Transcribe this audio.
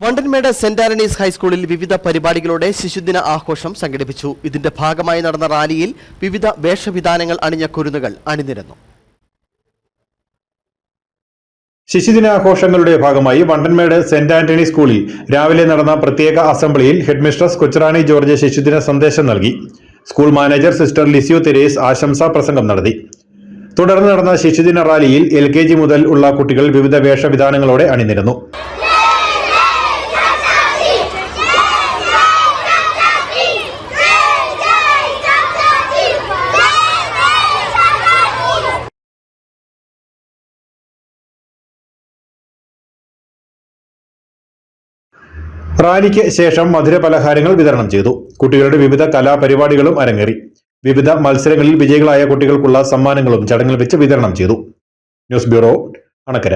Vandanmedu saint Antony's ഹൈസ്കൂളിൽ വിവിധ പരിപാടികളോടെ ശിശുദിന ആഘോഷം സംഘടിപ്പിച്ചു. ഇതിന്റെ ഭാഗമായി നടന്ന റാലിയിൽ വിവിധ വേഷവിധാനങ്ങൾ അണിഞ്ഞ കുരുന്നുകൾ അണിനിരന്നു. ശിശുദിനാഘോഷങ്ങളുടെ ഭാഗമായി വണ്ടൻമേട് സെന്റ് ആന്റണി സ്കൂളിൽ രാവിലെ നടന്ന പ്രത്യേക അസംബ്ലിയിൽ ഹെഡ്മിസ്ട്രസ് കൊച്ചുറാണി ജോർജ് ശിശുദിന സന്ദേശം നൽകി. School manager sister Lisio Therese ആശംസാ പ്രസംഗം നടത്തി. തുടർന്ന് നടന്ന ശിശുദിന റാലിയിൽ എൽ മുതൽ ഉള്ള കുട്ടികൾ വിവിധ വേഷവിധാനങ്ങളോടെ അണിനിരന്നു. റാലിക്ക് ശേഷം മധുര പലഹാരങ്ങൾ വിതരണം ചെയ്തു. കുട്ടികളുടെ വിവിധ കലാപരിപാടികളും അരങ്ങേറി. വിവിധ മത്സരങ്ങളിൽ വിജയികളായ കുട്ടികൾക്കുള്ള സമ്മാനങ്ങളും ചടങ്ങിൽ വെച്ച് വിതരണം ചെയ്തു. News bureau Anakkara.